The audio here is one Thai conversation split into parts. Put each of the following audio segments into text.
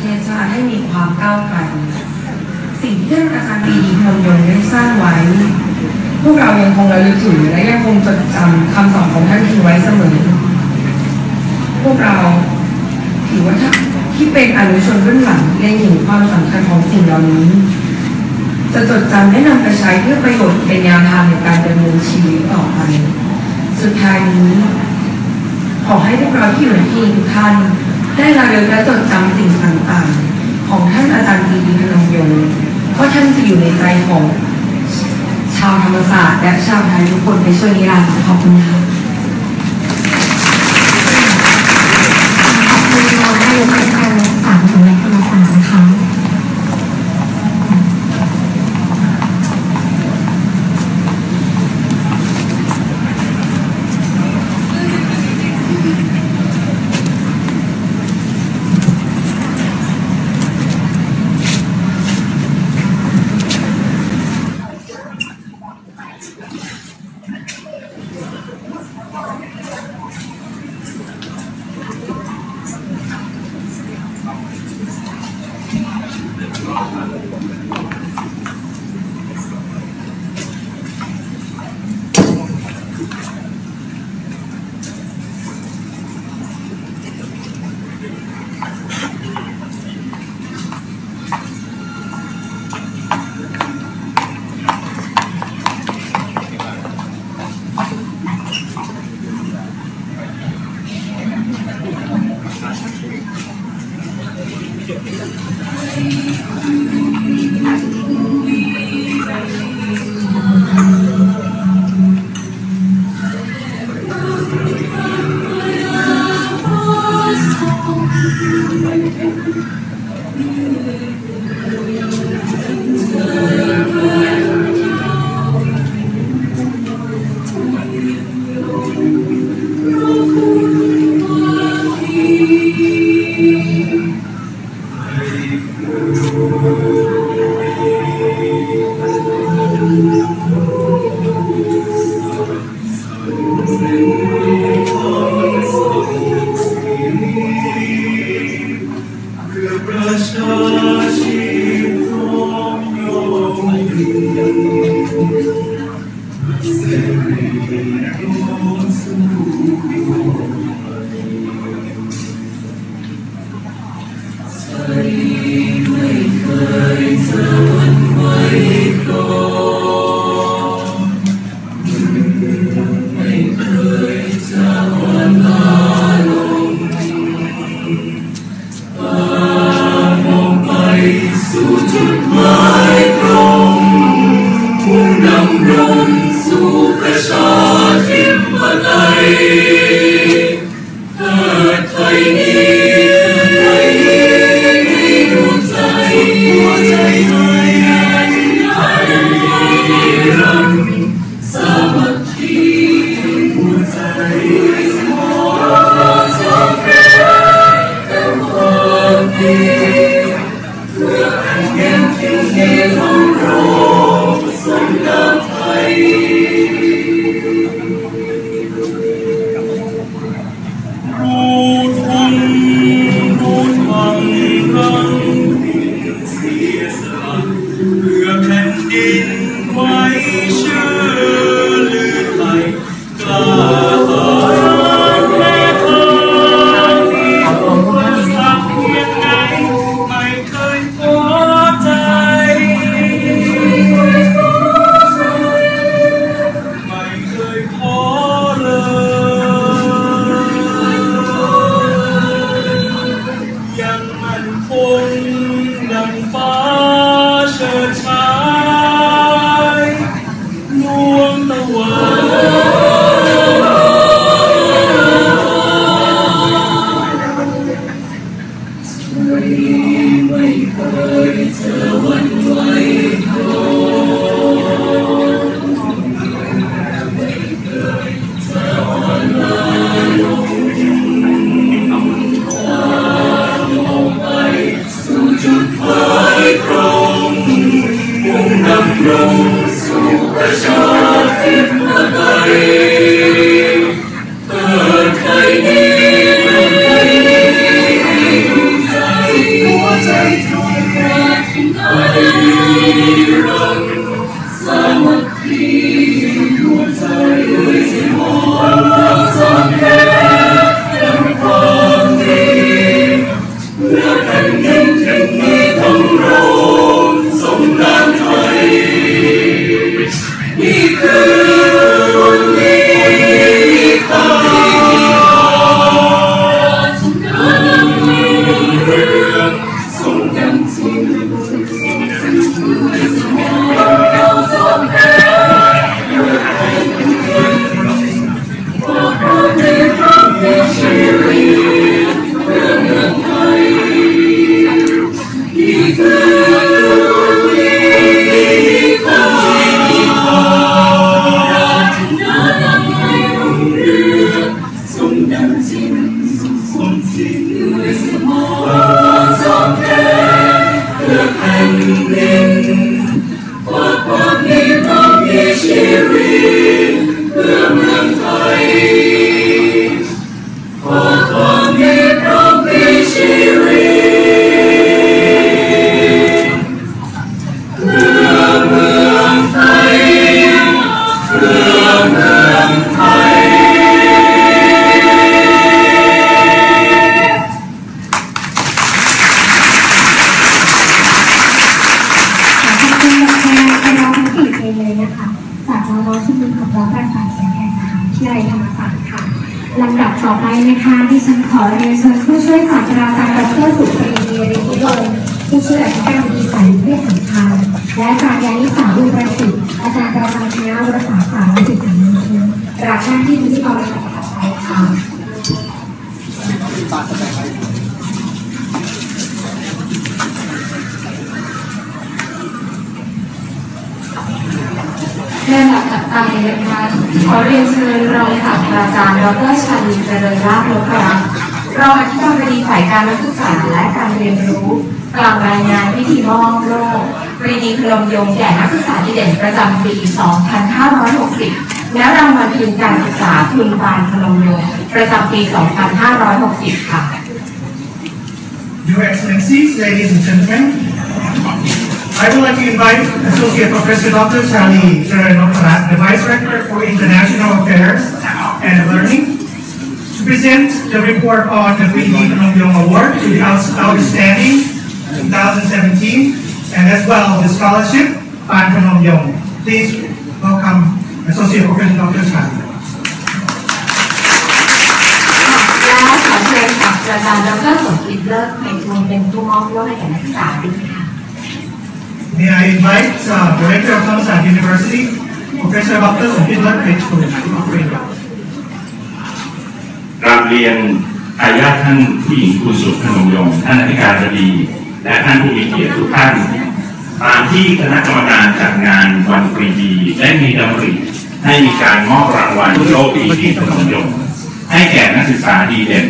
เทศชาติให้มีความก้าวไกลสิ่งที่ท่านอาจารย์ปีดีพรหมยงได้สร้างไว้ พวกเรายังคงระลึกถึงและยังคงจดจำคำสอนของท่านทิ้งไว้เสมอ พวกเราถือว่าท่านที่เป็นอนุชนรุ่นหลังเรียนเห็นความสำคัญของสิ่งเหล่านี้ จะจดจำและนำไปใช้เพื่อประโยชน์เป็นแนวทางในการดำเนินชีวิตต่อไป สุดท้ายนี้ ขอให้พวกเราที่อยู่ในที่ทุกท่าน ได้ระลึกและจดจำสิ่งต่างๆ ของท่านอาจารย์ปีดีพนมยงค์เพราะท่านจะอยู่ในใจของ ชาวธรรมศาสตร์และชาวไทยทุกคนในช่วงนิรันดร์ขอบคุณค่ะ Merci. ใจไม่เค เคยจะหวั่น และอาจารย์ยานิสาบุญประสิทธิ์อาจารย์ประจำคณะวารสารศาสตร์และสื่อสารมวลชนรับหน้าที่พิธีกรในต่อไปค่ะในลำดับถัดไปนะคะขอเรียนเชิญรองศาสตราจารย์ดรชาลีเจริญราชโลกรักษ์รองอธิการบดีฝ่ายการนักศึกษาและ เรียนรู้กล่าวรายงานพิธีมอบโลกปรีดีพนมยงแก่นักศึกษาดีเด่นประจำปี 2560 และรางวัลทุนการศึกษาทุนบานพนมยงประจำปี 2560 ค่ะ Your Excellencies, ladies and gentlemen, I would like to invite Associate Professor Dr. Charlie Charanokrat, the Vice Rector for International Affairs and Learning, to present the report on the PD Panongyong Award to the Outs- Outstanding 2017 and as well the scholarship Pan Panongyong. Please welcome Associate Professor Dr. Charlie. และขอเชิญศาสตราจารย์ดรสมคิดเลิศไพฑูรย์เป็นผู้มอบโลกให้แก่นักศึกษาด้วยค่ะ May I invite uh, Director of Thammasat University, Professor Dr. Sumit Lakrit to เรียนทายาทท่านผู้หญิงคุณสุพนมยงท่านอธิการบดี และท่านผู้มีเกียรติทุกท่านตามที่คณะกรรมการจัดงานวันปรีดีได้มีดำริให้มีการมอบรางวัลโลกปีดีพนมยงให้แก่นักศึกษาดีเด่น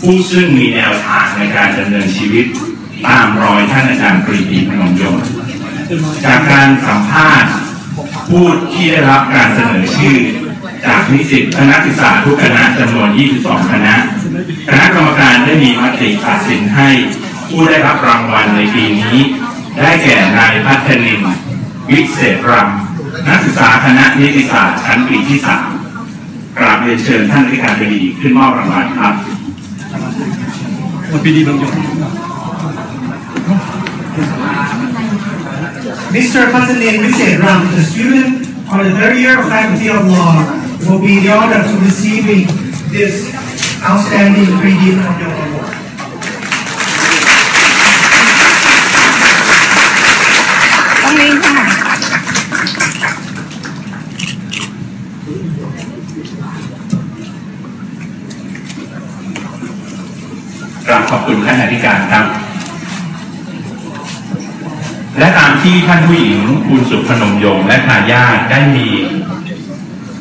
ผู้ซึ่งมีแนวทางในการดำเนินชีวิต ตามรอยท่านอาจารย์ปรีดีพนมยงจากการสัมภาษณ์ ผู้ที่ได้รับการเสนอชื่อ จากนิสิตคณะศึกษาทุกคณะจำนวน 22 คณะ คณะกรรมการได้มีมติตัดสินให้ผู้ได้รับรางวัลในปีนี้ ได้แก่นายพัฒนิน วิเศษรำนักศึกษาคณะนิติศาสตร์ชั้นปีที่3กราบเรียนเชิญท่านอธิการบดีขึ้นมอบรางวัลครับปีดีบางอย่าง Mr. Patanin Viset Ram, the student of the third year of Faculty of Law, will be the honor to receiving this outstanding 3D Award. ต้องนี้ค่ะกราบขอบคุณท่านอธิการครับ และตามที่ท่านผู้หญิงคุณสุพนมยงและทายาทได้มี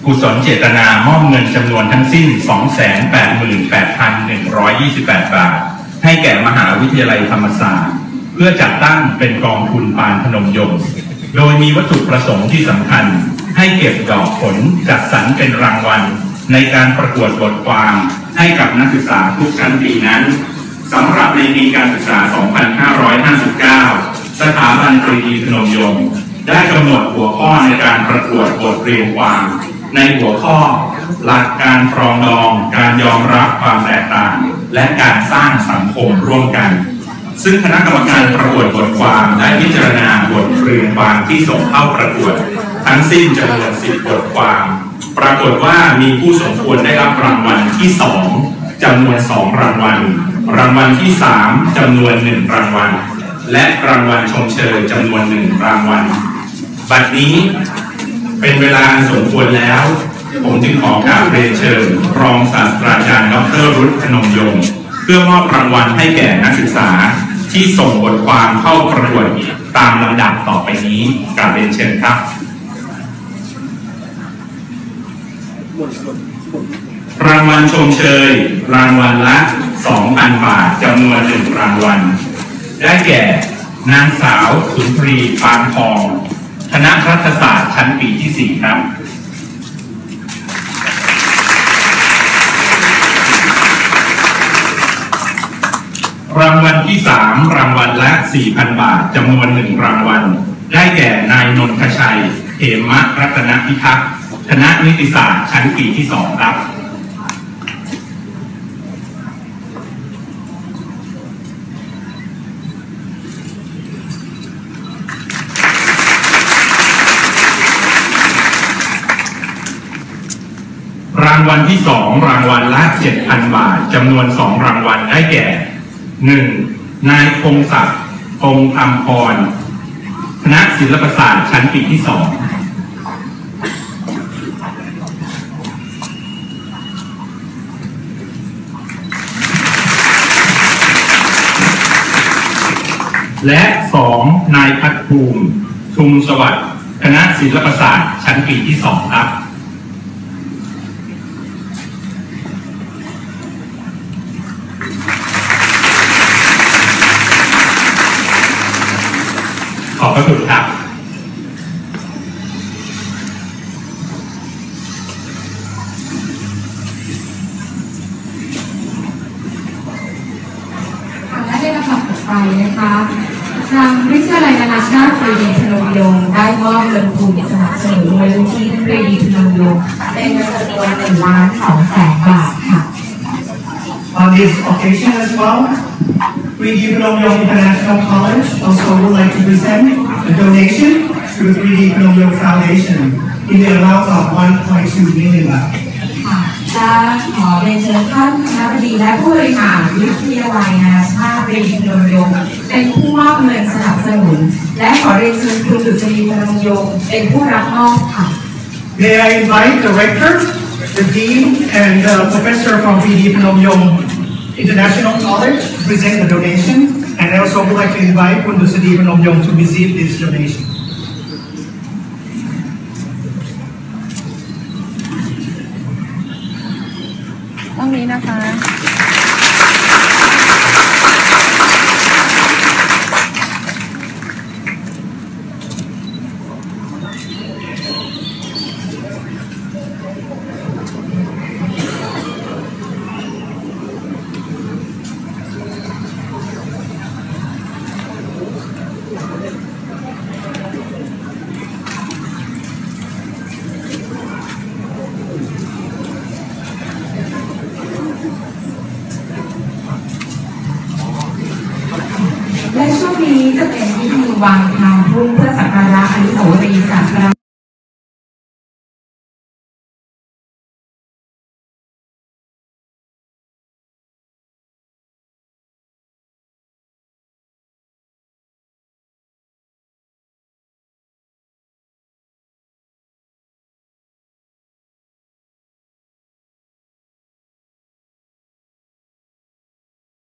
กุศลเจตนามอบเงินจำนวนทั้งสิ้น 288,128 บาท ให้แก่มหาวิทยาลัยธรรมศาสตร์ เพื่อจัดตั้งเป็นกองทุนปานพนมยงค์โดยมีวัตถุประสงค์ที่สำคัญ ให้เก็บดอกผลจัดสรรเป็นรางวัล ในการประกวดบทความให้กับนักศึกษาทุกชั้นปีนั้นสำหรับในปีการศึกษาบันปรีดีพนมยงค์ได้กำหนดหัวข้อในการประกวดบทเรียนความ ในหัวข้อหลักการปรองดองการยอมรับความแตกต่าง และการสร้างสังคมร่วมกัน ซึ่งคณะกรรมการประกวดบทความได้พิจารณาบทเรียนความที่ส่งเข้าประกวด ทั้งสิ้นจำนวนสิบบทความ ปรากฏว่ามีผู้สมควรได้รับรางวัลที่สองจำนวนสองรางวัล รางวัลที่สามจำนวนหนึ่งรางวัล และรางวัลชมเชยจำนวนหนึ่งรางวัลบัดนี้ เป็นเวลาสมควรแล้ว ผมจึงขอกราบเรียนเชิญ รองศาสตราจารย์ดรรุธพนมยงค์เพื่อมอบรางวัลให้แก่นักศึกษาที่ส่งบทความเข้าประกวดตามลำดับต่อไปนี้กราบเรียนเชิญครับรางวัลชมเชย รางวัลละ 2,000 บาทจำนวนหนึ่งรางวัล ได้แก่ นางสาวสุนทรีปานทอง คณะรัฐศาสตร์ชั้นปีที่ 4 ครับ รางวัลที่ 3 รางวัลละ 4,000 บาทจำนวนหนึ่งรางวัล ได้แก่นายนนทชัยเหมะรัตนพิทักษ์คณะนิติศาสตร์ชั้นปีที่ 2 ครับ วัลที่สองรางวัลละ7,000บาทจำนวนสองรางวัลได้แก่หนึ่งนายพงศักดิ์พงธรรมพรคณะศิลปศาสตร์ชั้นปีที่สองและสองนายพัฒภูมิชุมสวัสดิ์คณะศิลปศาสตร์ชั้นปีที่สองครับ พระคุณครับค่ะและในลำดับต่อไปนะคะทางวิทยาลัยนานาชาติปรีดีพนมยงค์ได้มอบเงินทุนสนับสนุนมูลนิธิปรีดีพนมยงค์เป็นเงินจำนวนหนึ่งล้านสองแสนบาทค่ะ On this occasion as well, Three D Phnom Yong International College also would like to present a donation to the Three D Phnom Yong Foundation in the amount of 1.2 million baht. ค่ะจะขอเรียนเชิญท่านคณะบดีและผู้บริหารวิทยาลัยนานาชาติปรีดีพนมยงค์เป็นผู้มอบเงินสนับสนุน และขอเรียนเชิญคุณดุษฎีพนมยงค์เป็นผู้รับมอบค่ะ May I invite the rector, the dean, and the professor from PD Phnom Yong International College to present the donation. and I also would like to invite Pundu Sadi Phnom Yong to receive this donation. ต้ วงนี้จะเป็นพิธีวางพา